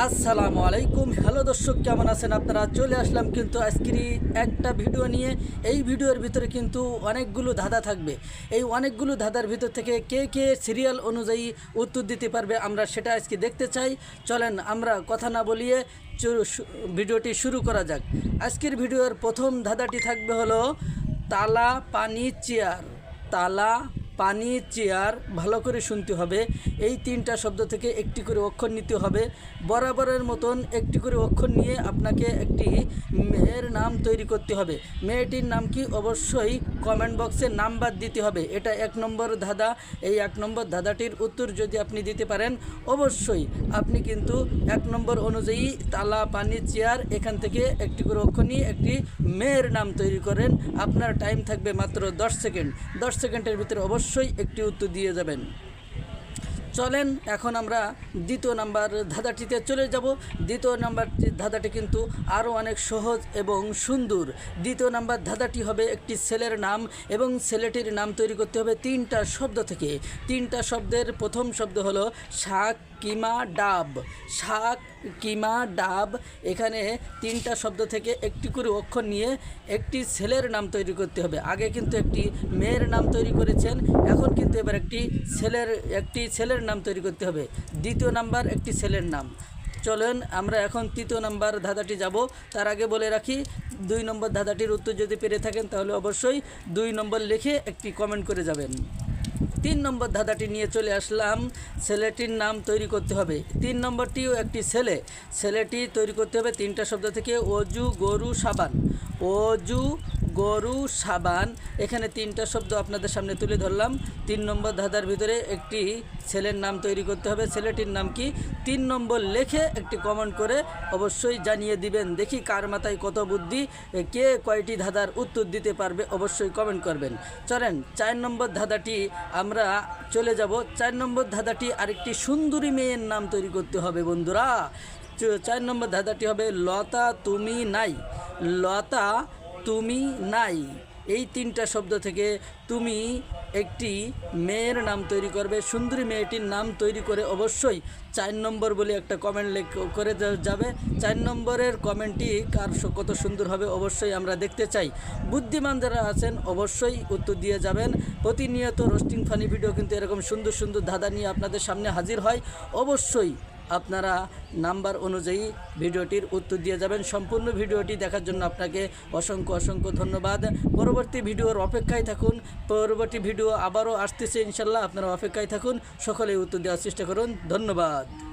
আসসালামু আলাইকুম। হ্যালো দর্শক, কেমন আছেন আপনারা? চলে আসলাম কিন্তু আজকের একটা ভিডিও নিয়ে। এই ভিডিওর ভিতরে কিন্তু অনেকগুলো ধাঁধা থাকবে। এই অনেকগুলো ধাঁধার ভিতর থেকে কে কে সিরিয়াল অনুযায়ী উত্তর দিতে পারবে আমরা সেটা আজকে দেখতে চাই। চলেন আমরা কথা না বলিয়ে ভিডিওটি শুরু করা যাক। আজকের ভিডিওর প্রথম ধাঁধাটি থাকবে হলো তালা পানি চেয়ার। তালা পানি চেয়ার ভালো করে শুনতে হবে। এই তিনটা শব্দ থেকে একটি করে অক্ষর নিতে হবে। বরাবরের মতন একটি করে অক্ষর নিয়ে আপনাকে একটি মেয়ের নাম তৈরি করতে হবে। মেয়েটির নাম কি? অবশ্যই কমেন্ট বক্সে নাম্বার দিতে হবে। এটা এক নম্বর ধাঁধা। এই এক নম্বর ধাঁধাটির উত্তর যদি আপনি দিতে পারেন, অবশ্যই আপনি কিন্তু এক নম্বর অনুযায়ী তালা পানি চেয়ার, এখান থেকে একটি করে অক্ষর নিয়ে একটি মেয়ের নাম তৈরি করেন। আপনার টাইম থাকবে মাত্র দশ সেকেন্ড। দশ সেকেন্ডের ভিতরে অবশ্যই একটি উত্তর দিয়ে যাবেন। চলেন, এখন আমরা দ্বিতীয় নাম্বার ধাঁধাটিতে চলে যাব। দ্বিতীয় নাম্বার ধাঁধাটি কিন্তু আরও অনেক সহজ এবং সুন্দর। দ্বিতীয় নাম্বার ধাঁধাটি হবে একটি ছেলের নাম এবং ছেলেটির নাম তৈরি করতে হবে তিনটা শব্দ থেকে। তিনটা শব্দের প্রথম শব্দ হলো শাক কিমা ডাব। শাক কিমা ডাব, এখানে তিনটা শব্দ থেকে একটি করে অক্ষর নিয়ে একটি ছেলের নাম তৈরি করতে হবে। আগে কিন্তু একটি মেয়ের নাম তৈরি করেছেন, এখন কিন্তু এবার একটি ছেলের একটি ছেলের নাম তৈরি করতে হবে। দ্বিতীয় নাম্বার একটি ছেলের নাম। চলেন, আমরা এখন তৃতীয় নাম্বার ধাঁধাটি যাব। তার আগে বলে রাখি, দুই নম্বর ধাঁধাটির উত্তর যদি পেরে থাকেন, তাহলে অবশ্যই দুই নম্বর লিখে একটি কমেন্ট করে যাবেন। তিন নম্বর ধাঁধাটি নিয়ে চলে আসলাম। ছেলেটির নাম তৈরি করতে হবে। তিন নম্বরটিও একটি ছেলে। ছেলেটি তৈরি করতে হবে তিনটা শব্দ থেকে। অজু, গরু, সাবান। অজু গরু, সাবান, এখানে তিনটা শব্দ আপনাদের সামনে তুলে ধরলাম। তিন নম্বর ধাঁধার ভিতরে একটি ছেলের নাম তৈরি করতে হবে। ছেলেটির নাম কি? তিন নম্বর লেখে একটি কমেন্ট করে অবশ্যই জানিয়ে দিবেন। দেখি কার মাথায় কত বুদ্ধি। কে কয়টি ধাঁধার উত্তর দিতে পারবে অবশ্যই কমেন্ট করবেন। চলেন, চার নম্বর ধাঁধাটি আমরা চলে যাব। চার নম্বর ধাঁধাটি আরেকটি সুন্দরী মেয়ের নাম তৈরি করতে হবে বন্ধুরা। চার নম্বর ধাঁধাটি হবে, লতা, তুমি নাই। লতা তুমি নাই। এই তিনটা শব্দ থেকে তুমি একটি মেয়ের নাম তৈরি করবে। সুন্দরী মেয়েটির নাম তৈরি করে অবশ্যই চার নম্বর বলে একটা কমেন্ট লেখ, করে যাবে। চার নম্বরের কমেন্টটি কার কত সুন্দর হবে অবশ্যই আমরা দেখতে চাই। বুদ্ধিমান যারা আছেন অবশ্যই উত্তর দিয়ে যাবেন। প্রতিনিয়ত রোস্টিং ফানি ভিডিও কিন্তু এরকম সুন্দর সুন্দর ধাঁধা নিয়ে আপনাদের সামনে হাজির হয়। অবশ্যই আপনারা নাম্বার অনুযায়ী ভিডিওটির উত্তর দিয়ে যাবেন। সম্পূর্ণ ভিডিওটি দেখার জন্য আপনাকে অসংখ্য অসংখ্য ধন্যবাদ। পরবর্তী ভিডিওর অপেক্ষায় থাকুন। পরবর্তী ভিডিও আবারও আসতেছে, ইনশাল্লাহ। আপনারা অপেক্ষায় থাকুন। সকলেই উত্তর দেওয়ার চেষ্টা করুন। ধন্যবাদ।